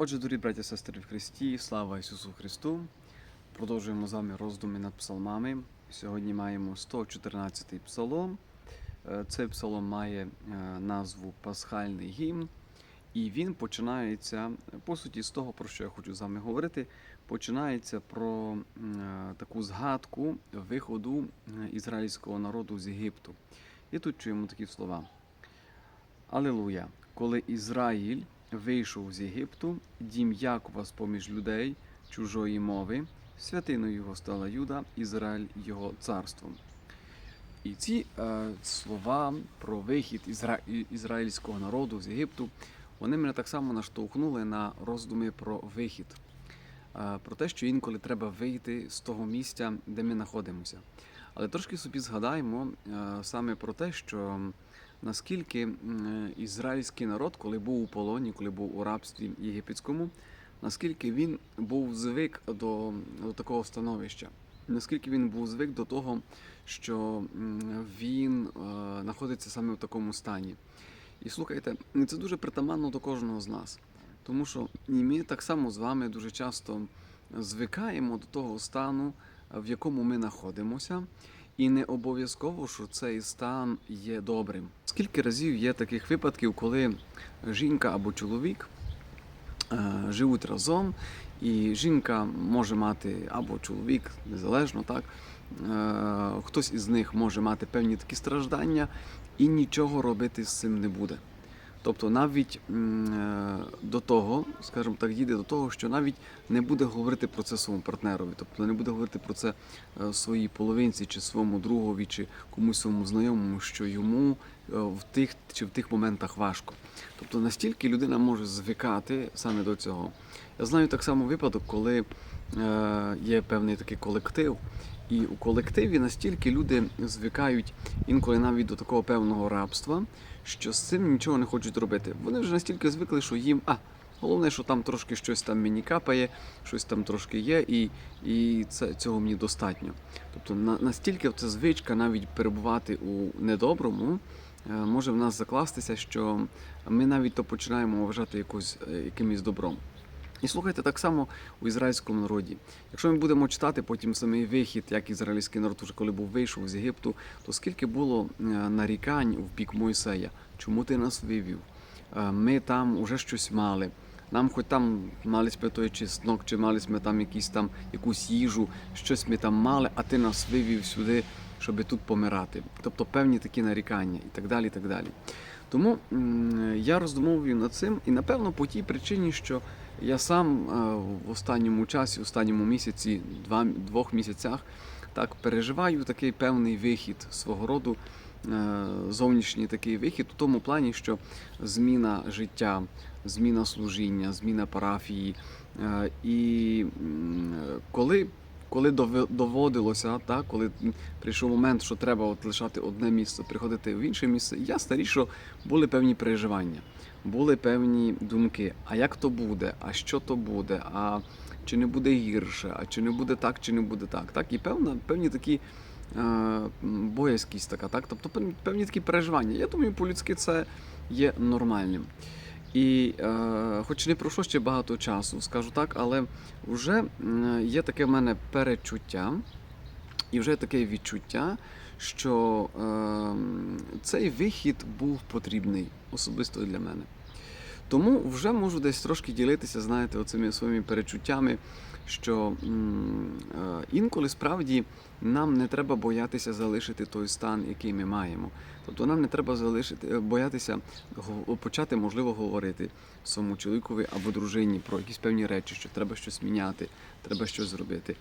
Отже, дорогі браті і сестри в Христі, слава Ісусу Христу. Продовжуємо з вами роздуми над псалмами. Сьогодні маємо 114-й псалом. Е, Цей псалом має е, назву Пасхальний гімн, і він починається, по суті, з того, про що я хочу з вами говорити. Починається про е, таку згадку виходу ізраїльського народу з Єгипту. І тут чуємо такі слова. Алілуя! Коли Ізраїль вийшов з Єгипту, дім Якова з поміж людей чужої мови, святиною його стала Юда, Ізраїль його царством. І ці е, слова про вихід ізра... ізраїльського народу з Єгипту, вони мене так само наштовхнули на роздуми про вихід, е, про те, що інколи треба вийти з того місця, де ми знаходимося. Але трошки собі згадаємо е, саме про те, що наскільки е, ізраїльський народ, коли був у полоні, коли був у рабстві єгипетському, наскільки він був звик до, до такого становища, наскільки він був звик до того, що він е, знаходиться саме в такому стані. І слухайте, це дуже притаманно до кожного з нас, тому що і ми так само з вами дуже часто звикаємо до того стану, в якому ми знаходимося. І не обов'язково, що цей стан є добрим. Скільки разів є таких випадків, коли жінка або чоловік е, живуть разом, і жінка може мати або чоловік, незалежно так. Е, хтось із них може мати певні такі страждання і нічого робити з цим не буде. Тобто навіть е, до того, скажімо так, дійде до того, що навіть не буде говорити про це своєму партнерові, тобто не буде говорити про це е, своїй половинці чи своєму другові, чи комусь своєму знайомому, що йому е, в тих чи в тих моментах важко. Тобто настільки людина може звикати саме до цього. Я знаю так само випадок, коли є певний такий колектив, і у колективі настільки люди звикають інколи навіть до такого певного рабства, що з цим нічого не хочуть робити. Вони вже настільки звикли, що їм а. Головне, що там трошки щось там мені капає, щось там трошки є, і, і це, цього мені достатньо. Тобто на, настільки ця звичка навіть перебувати у недоброму е, може в нас закластися, що ми навіть то починаємо вважати якось, е, якимось добром. І слухайте так само у ізраїльському народі. Якщо ми будемо читати потім самий вихід, як ізраїльський народ, уже коли був вийшов з Єгипту, то скільки було е, нарікань в бік Мойсея, чому ти нас вивів? Е, Ми там уже щось мали. Нам хоч там мали ми той чеснок, чи мали ми там якісь там якусь їжу, щось ми там мали, а ти нас вивів сюди, щоб тут помирати. Тобто певні такі нарікання і так далі. і так далі. Тому я роздумовую над цим, і напевно по тій причині, що я сам е, в останньому часі, в останньому місяці, два, двох місяцях, так переживаю такий певний вихід свого роду, е, зовнішній такий вихід у тому плані, що зміна життя, зміна служіння, зміна парафії. Е, І коли, коли доводилося, так, коли прийшов момент, що треба от лишати одне місце, приходити в інше місце, я старі, що були певні переживання, були певні думки. А як то буде? А що то буде? А чи не буде гірше? А чи не буде так, чи не буде так? Так, і певна, певні такі е, боязкість така, так? Тобто певні, такі переживання. Я думаю, по-людськи це є нормальним. І е, хоч не пройшло ще багато часу, скажу так, але вже є таке в мене перечуття, і вже таке відчуття, що е, цей вихід був потрібний особисто для мене. Тому вже можу десь трошки ділитися, знаєте, оцими своїми перечуттями, що е, інколи справді нам не треба боятися залишити той стан, який ми маємо. Тобто нам не треба залишити, е, боятися почати, можливо, говорити своєму чоловікові або дружині про якісь певні речі, що треба щось міняти, треба щось зробити.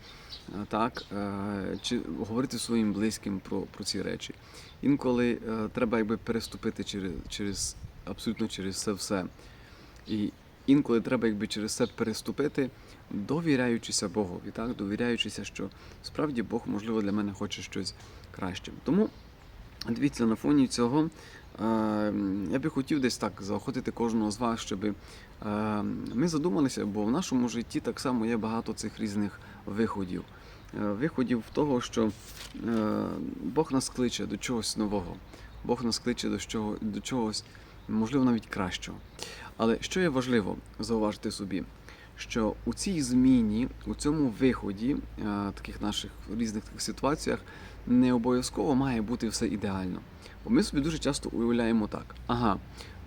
Е, Так, чи говорити своїм близьким про, про ці речі. Інколи треба якби переступити через, через абсолютно через це все. І інколи треба якби через це переступити, довіряючися Богові, так? довіряючися, що справді Бог, можливо, для мене хоче щось краще. Тому дивіться, на фоні цього е, я би хотів десь так заохотити кожного з вас, щоб е, ми задумалися, бо в нашому житті так само є багато цих різних виходів. Е, Виходів того, що Бог нас кличе до чогось нового, Бог нас кличе до чогось, можливо, навіть кращого. Але що є важливо зауважити собі, що у цій зміні, у цьому виході е, таких наших різних таких ситуаціях не обов'язково має бути все ідеально. Бо ми собі дуже часто уявляємо так: ага,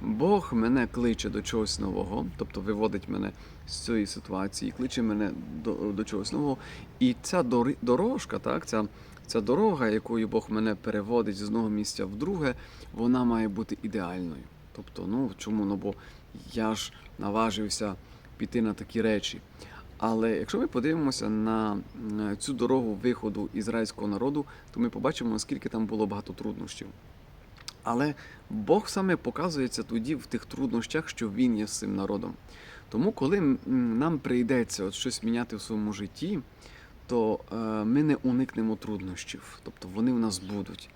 Бог мене кличе до чогось нового, тобто виводить мене з цієї ситуації, кличе мене до, до чогось нового. І ця дорожка, так, ця, ця дорога, якою Бог мене переводить з одного місця в друге, вона має бути ідеальною. Тобто, ну чому? Ну бо я ж наважився піти на такі речі. Але якщо ми подивимося на цю дорогу виходу ізраїльського народу, то ми побачимо, наскільки там було багато труднощів. Але Бог саме показується тоді в тих труднощах, що Він є з цим народом. Тому, коли нам прийдеться от щось міняти в своєму житті, то е, ми не уникнемо труднощів, тобто вони в нас будуть.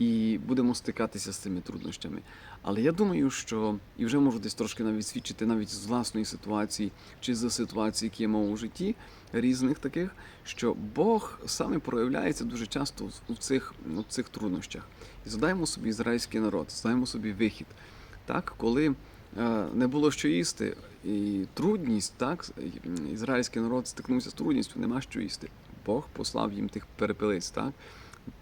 І будемо стикатися з цими труднощами. Але я думаю, що і вже можу десь трошки навіть свідчити навіть з власної ситуації чи з ситуації, які я мав у житті, різних таких, що Бог саме проявляється дуже часто у цих, у цих труднощах. І задаємо собі ізраїльський народ, задаємо собі вихід. Так, коли е, не було що їсти, і трудність, так, ізраїльський народ стикнувся з трудністю, нема що їсти. Бог послав їм тих перепелиць, так,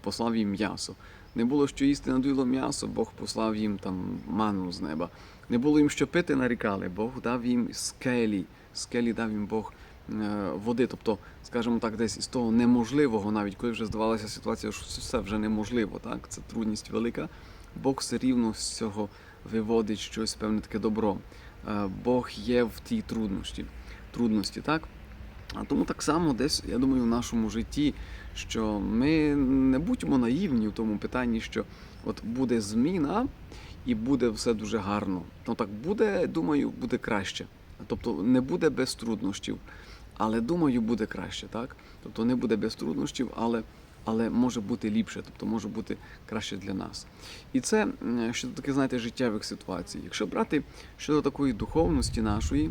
послав їм м'ясо. Не було що їсти, надоїло м'ясо, Бог послав їм там ману з неба. Не було їм що пити, нарікали. Бог дав їм скелі. Скелі дав їм Бог е, води. Тобто, скажімо так, десь із того неможливого, навіть коли вже здавалася ситуація, що все вже неможливо, так? Це трудність велика. Бог все рівно з цього виводить щось певне таке добро. Е, Бог є в тій трудності, трудності, так? А тому так само десь, я думаю, в нашому житті, що ми не будьмо наївні в тому питанні, що от буде зміна і буде все дуже гарно. Ну так буде, думаю, буде краще. Тобто не буде без труднощів, але думаю, буде краще, так? Тобто не буде без труднощів, але, але може бути ліпше, тобто може бути краще для нас. І це щодо таких, знаєте, життєвих ситуацій. Якщо брати щодо такої духовності нашої,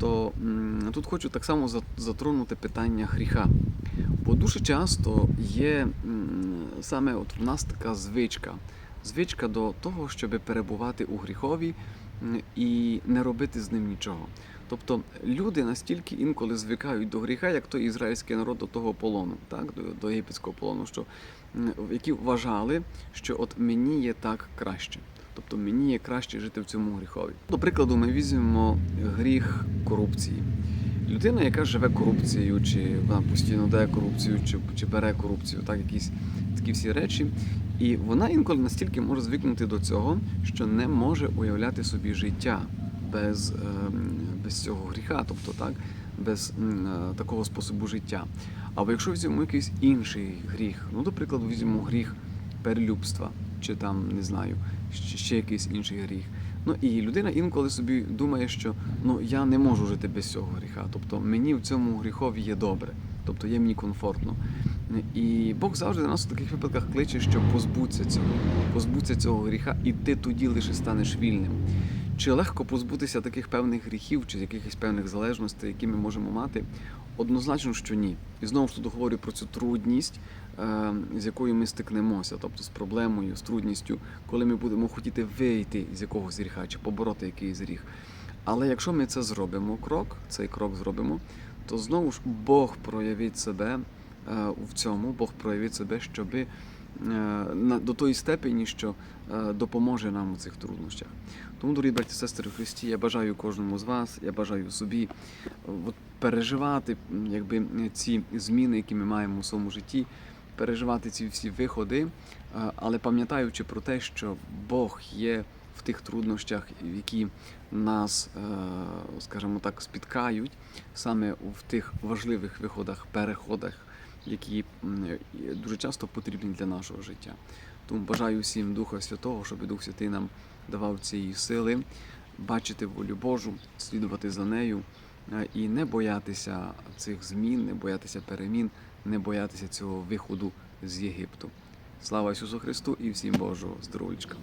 то м, тут хочу так само затронути питання гріха. Бо дуже часто є м, саме от в нас така звичка. Звичка до того, щоб перебувати у гріхові і не робити з ним нічого. Тобто люди настільки інколи звикають до гріха, як той ізраїльський народ до того полону, так, до, до єгипетського полону, що, які вважали, що от мені є так краще. Тобто мені є краще жити в цьому гріхові. До прикладу, ми візьмемо гріх корупції. Людина, яка живе корупцією, чи вона постійно дає корупцію, чи, чи бере корупцію, так, якісь такі всі речі. І вона інколи настільки може звикнути до цього, що не може уявляти собі життя без, ем, без цього гріха, тобто так, без е, такого способу життя. Або якщо візьмемо якийсь інший гріх, ну, до прикладу, візьмемо гріх перелюбства, чи там, не знаю, ще, якийсь інший гріх. Ну і людина інколи собі думає, що ну я не можу жити без цього гріха. Тобто мені в цьому гріхові є добре, тобто є мені комфортно. І Бог завжди нас у таких випадках кличе, що позбудься цього, позбудься цього гріха, і ти тоді лише станеш вільним. Чи легко позбутися таких певних гріхів чи якихось певних залежностей, які ми можемо мати? Однозначно, що ні. І знову ж тут говорю про цю трудність, е, з якою ми стикнемося, тобто з проблемою, з трудністю, коли ми будемо хотіти вийти з якогось гріха чи побороти якийсь гріх. Але якщо ми це зробимо крок, цей крок зробимо, то знову ж Бог проявить себе е, в цьому, Бог проявить себе, щоби до тої степені, що е, допоможе нам у цих труднощах. Тому, дорогі браті сестри Христі, я бажаю кожному з вас, я бажаю собі е, от, переживати якби, ці зміни, які ми маємо у своєму житті, переживати ці всі виходи, е, але пам'ятаючи про те, що Бог є в тих труднощах, які нас, е, скажімо так, спіткають саме в тих важливих виходах, переходах, які е, дуже часто потрібні для нашого життя. Тому бажаю всім Духа Святого, щоб Дух Святий нам давав цієї сили, бачити волю Божу, слідувати за нею е, і не боятися цих змін, не боятися перемін, не боятися цього виходу з Єгипту. Слава Ісусу Христу і всім Божого здоров'ячка!